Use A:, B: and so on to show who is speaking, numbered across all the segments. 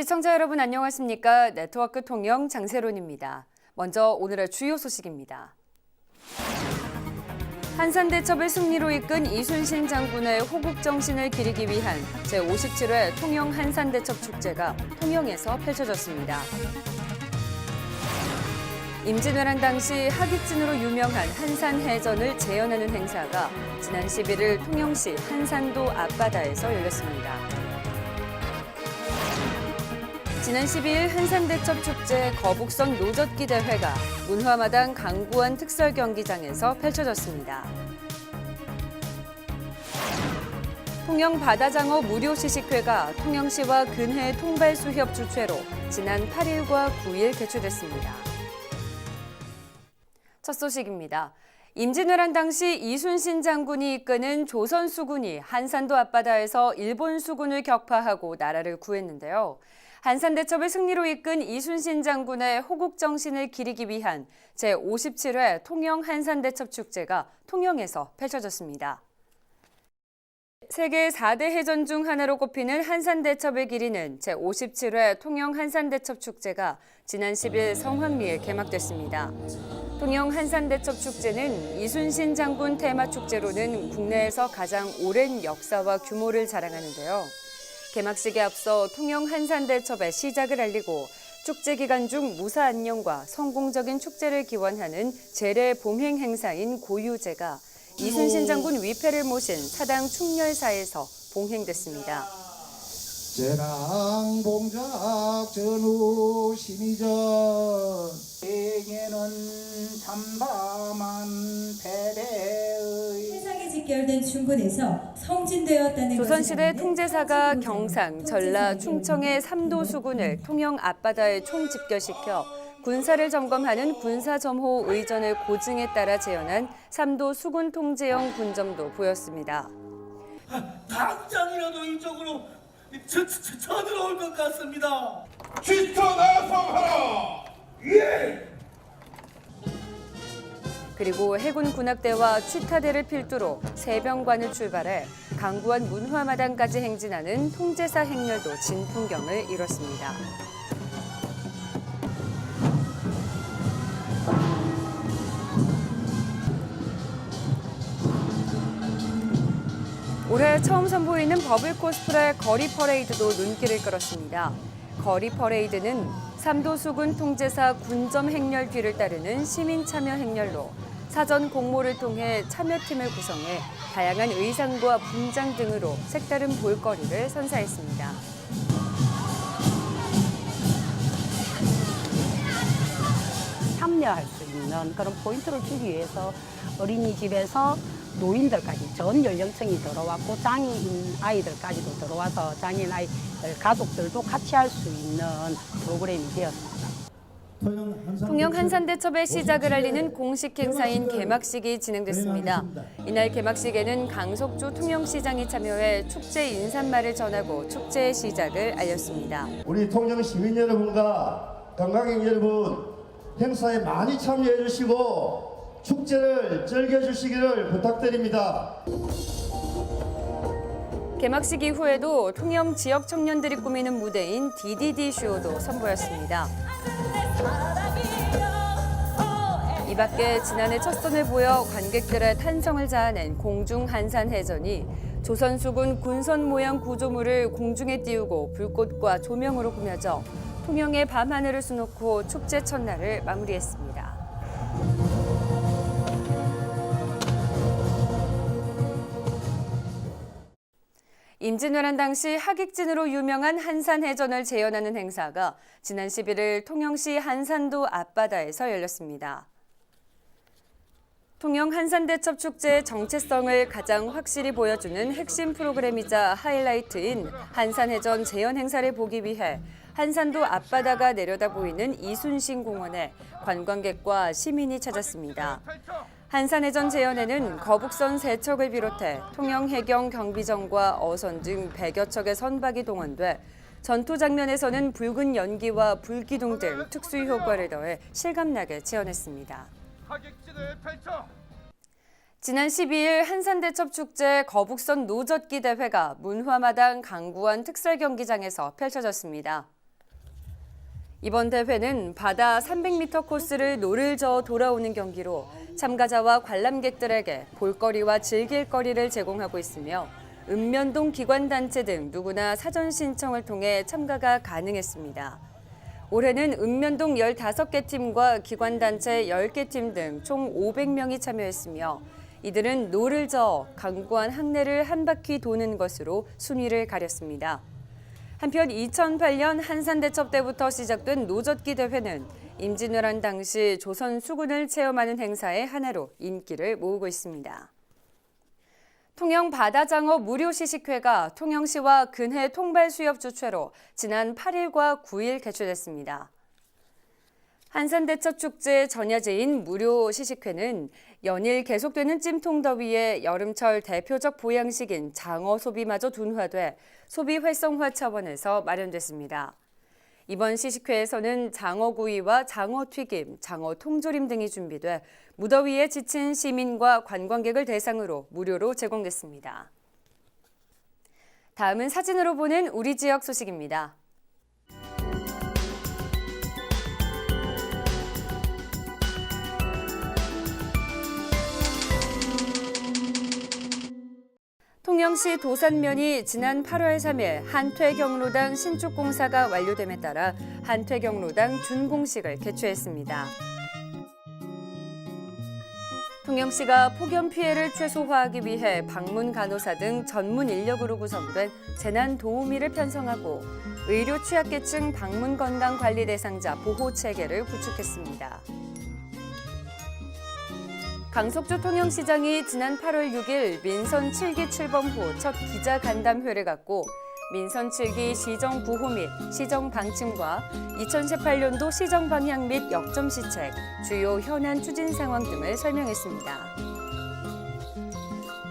A: 시청자 여러분 안녕하십니까? 네트워크 통영 장세론입니다. 먼저 오늘의 주요 소식입니다. 한산대첩의 승리로 이끈 이순신 장군의 호국 정신을 기리기 위한 제57회 통영 한산대첩 축제가 통영에서 펼쳐졌습니다. 임진왜란 당시 하객진으로 유명한 한산해전을 재현하는 행사가 지난 11일 통영시 한산도 앞바다에서 열렸습니다. 지난 12일 한산대첩 축제 거북선 노젓기 대회가 문화마당 강구원 특설 경기장에서 펼쳐졌습니다. 통영 바다장어 무료 시식회가 통영시와 근해 통발수협 주최로 지난 8일과 9일 개최됐습니다. 첫 소식입니다. 임진왜란 당시 이순신 장군이 이끄는 조선 수군이 한산도 앞바다에서 일본 수군을 격파하고 나라를 구했는데요. 한산대첩의 승리로 이끈 이순신 장군의 호국 정신을 기리기 위한 제57회 통영 한산대첩 축제가 통영에서 펼쳐졌습니다. 세계 4대 해전 중 하나로 꼽히는 한산대첩을 기리는 제57회 통영 한산대첩 축제가 지난 10일 성황리에 개막됐습니다. 통영 한산대첩 축제는 이순신 장군 테마 축제로는 국내에서 가장 오랜 역사와 규모를 자랑하는데요. 개막식에 앞서 통영 한산대첩의 시작을 알리고 축제 기간 중 무사 안녕과 성공적인 축제를 기원하는 재래 봉행 행사인 고유제가 이순신 장군 위패를 모신 사당 충렬사에서 봉행됐습니다.
B: 제랑 봉작 전후 심의전
C: 에게는 잠담한 패배의
D: 직결된 충분에서 성진되었다는
A: 조선시대 통제사가 경상, 전라. 충청의 삼도 수군을 통영 앞바다에 총 집결시켜 군사를 점검하는 군사점호 의전을 고증에 따라 재현한 삼도 수군 통제형 군점도 보였습니다.
E: 당장이라도 이쪽으로 쳐, 쳐, 쳐들어올 것 같습니다.
B: 지켜 나성하라 예
A: 그리고 해군 군악대와 취타대를 필두로 세병관을 출발해 강구원 문화마당까지 행진하는 통제사 행렬도 진풍경을 이뤘습니다. 올해 처음 선보이는 버블 코스프레 거리 퍼레이드도 눈길을 끌었습니다. 거리 퍼레이드는 삼도 수군 통제사 군점 행렬 뒤를 따르는 시민 참여 행렬로 사전 공모를 통해 참여팀을 구성해 다양한 의상과 분장 등으로 색다른 볼거리를 선사했습니다.
F: 참여할 수 있는 그런 포인트를 주기 위해서 어린이집에서 노인들까지 전 연령층이 들어왔고 장애인 아이들까지도 들어와서 장애인 아이들 가족들도 같이 할 수 있는 프로그램이 되었습니다.
A: 통영 한산대첩의 시작을 알리는 공식 행사인 개막식이 진행됐습니다. 이날 개막식에는 강석주 통영시장이 참여해 축제 인사말을 전하고 축제의 시작을 알렸습니다.
G: 우리 통영 시민 여러분과 관광객 여러분 행사에 많이 참여해 주시고 축제를 즐겨 주시기를 부탁드립니다.
A: 개막식 이후에도 통영 지역 청년들이 꾸미는 무대인 DDD 쇼도 선보였습니다. 이 밖에 지난해 첫 선을 보여 관객들의 탄성을 자아낸 공중 한산 해전이 조선수군 군선 모양 구조물을 공중에 띄우고 불꽃과 조명으로 꾸며져 통영의 밤하늘을 수놓고 축제 첫날을 마무리했습니다. 임진왜란 당시 하객진으로 유명한 한산해전을 재현하는 행사가 지난 11일 통영시 한산도 앞바다에서 열렸습니다. 통영 한산대첩 축제의 정체성을 가장 확실히 보여주는 핵심 프로그램이자 하이라이트인 한산해전 재현 행사를 보기 위해 한산도 앞바다가 내려다 보이는 이순신 공원에 관광객과 시민이 찾았습니다. 한산해전 재현에는 거북선 세척을 비롯해 통영 해경 경비정과 어선 등 100여 척의 선박이 동원돼 전투 장면에서는 붉은 연기와 불기둥 등 특수 효과를 더해 실감나게 재현했습니다. 지난 12일 한산대첩 축제 거북선 노젓기 대회가 문화마당 강구원 특설 경기장에서 펼쳐졌습니다. 이번 대회는 바다 300m 코스를 노를 저어 돌아오는 경기로 참가자와 관람객들에게 볼거리와 즐길 거리를 제공하고 있으며 읍면동 기관단체 등 누구나 사전 신청을 통해 참가가 가능했습니다. 올해는 읍면동 15개 팀과 기관단체 10개 팀 등 총 500명이 참여했으며 이들은 노를 저어 강구한 항내를 한 바퀴 도는 것으로 순위를 가렸습니다. 한편 2008년 한산대첩 때부터 시작된 노젓기 대회는 임진왜란 당시 조선 수군을 체험하는 행사의 하나로 인기를 모으고 있습니다. 통영 바다장어 무료 시식회가 통영시와 근해 통발 수협 주최로 지난 8일과 9일 개최됐습니다. 한산대첩 축제 전야제인 무료 시식회는 연일 계속되는 찜통더위에 여름철 대표적 보양식인 장어 소비마저 둔화돼 소비 활성화 차원에서 마련됐습니다. 이번 시식회에서는 장어구이와 장어튀김, 장어통조림 등이 준비돼 무더위에 지친 시민과 관광객을 대상으로 무료로 제공됐습니다. 다음은 사진으로 보는 우리 지역 소식입니다. 통영시 도산면이 지난 8월 3일 한퇴경로당 신축 공사가 완료됨에 따라 한퇴경로당 준공식을 개최했습니다. 통영시가 폭염 피해를 최소화하기 위해 방문 간호사 등 전문 인력으로 구성된 재난 도우미를 편성하고 의료 취약계층 방문 건강 관리 대상자 보호 체계를 구축했습니다. 강석주 통영시장이 지난 8월 6일 민선 7기 출범 후 첫 기자 간담회를 갖고 민선 7기 시정 구호 및 시정 방침과 2018년도 시정 방향 및 역점 시책, 주요 현안 추진 상황 등을 설명했습니다.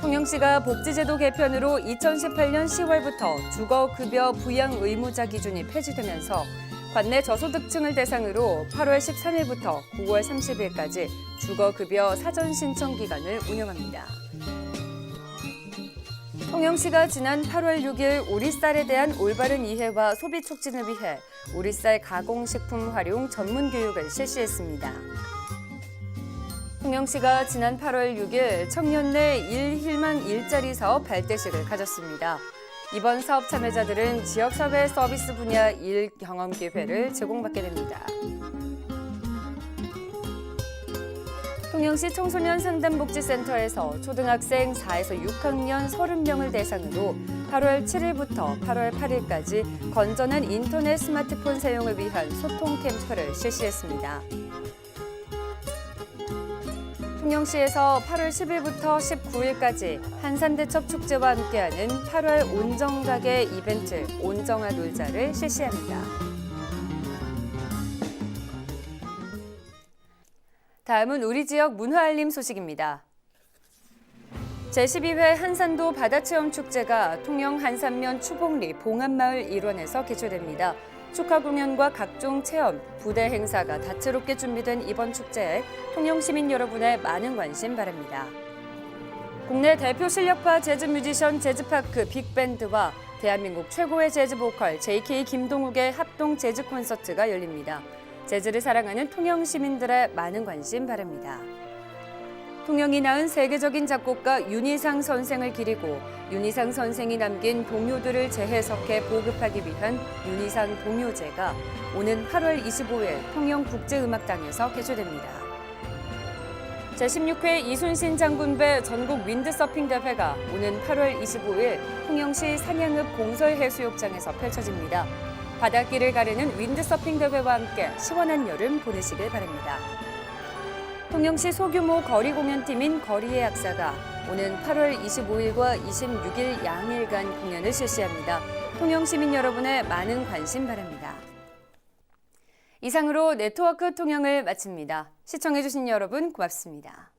A: 통영시가 복지제도 개편으로 2018년 10월부터 주거급여 부양 의무자 기준이 폐지되면서 관내 저소득층을 대상으로 8월 13일부터 9월 30일까지 주거급여 사전 신청 기간을 운영합니다. 통영시가 지난 8월 6일 오리쌀에 대한 올바른 이해와 소비 촉진을 위해 오리쌀 가공식품 활용 전문 교육을 실시했습니다. 통영시가 지난 8월 6일 청년 내 1힐만 일자리 사업 발대식을 가졌습니다. 이번 사업 참여자들은 지역사회 서비스 분야 일 경험 기회를 제공받게 됩니다. 통영시 청소년 상담복지센터에서 초등학생 4에서 6학년 30명을 대상으로 8월 7일부터 8월 8일까지 건전한 인터넷 스마트폰 사용을 위한 소통 캠프를 실시했습니다. 통영시에서 8월 10일부터 19일까지 한산대첩 축제와 함께하는 8월 온정가게 이벤트 온정아 놀자를 실시합니다. 다음은 우리 지역 문화 알림 소식입니다. 제12회 한산도 바다체험 축제가 통영 한산면 추봉리 봉안마을 일원에서 개최됩니다. 축하 공연과 각종 체험, 부대 행사가 다채롭게 준비된 이번 축제에 통영 시민 여러분의 많은 관심 바랍니다. 국내 대표 실력파 재즈 뮤지션 재즈파크 빅밴드와 대한민국 최고의 재즈 보컬 JK 김동욱의 합동 재즈 콘서트가 열립니다. 재즈를 사랑하는 통영 시민들의 많은 관심 바랍니다. 통영이 낳은 세계적인 작곡가 윤희상 선생을 기리고 윤희상 선생이 남긴 동요들을 재해석해 보급하기 위한 윤희상 동요제가 오는 8월 25일 통영국제음악당에서 개최됩니다. 제16회 이순신 장군배 전국 윈드서핑 대회가 오는 8월 25일 통영시 산양읍 공설해수욕장에서 펼쳐집니다. 바닷길을 가르는 윈드서핑 대회와 함께 시원한 여름 보내시길 바랍니다. 통영시 소규모 거리 공연팀인 거리의 약사가 오는 8월 25일과 26일 양일간 공연을 실시합니다. 통영 시민 여러분의 많은 관심 바랍니다. 이상으로 네트워크 통영을 마칩니다. 시청해주신 여러분 고맙습니다.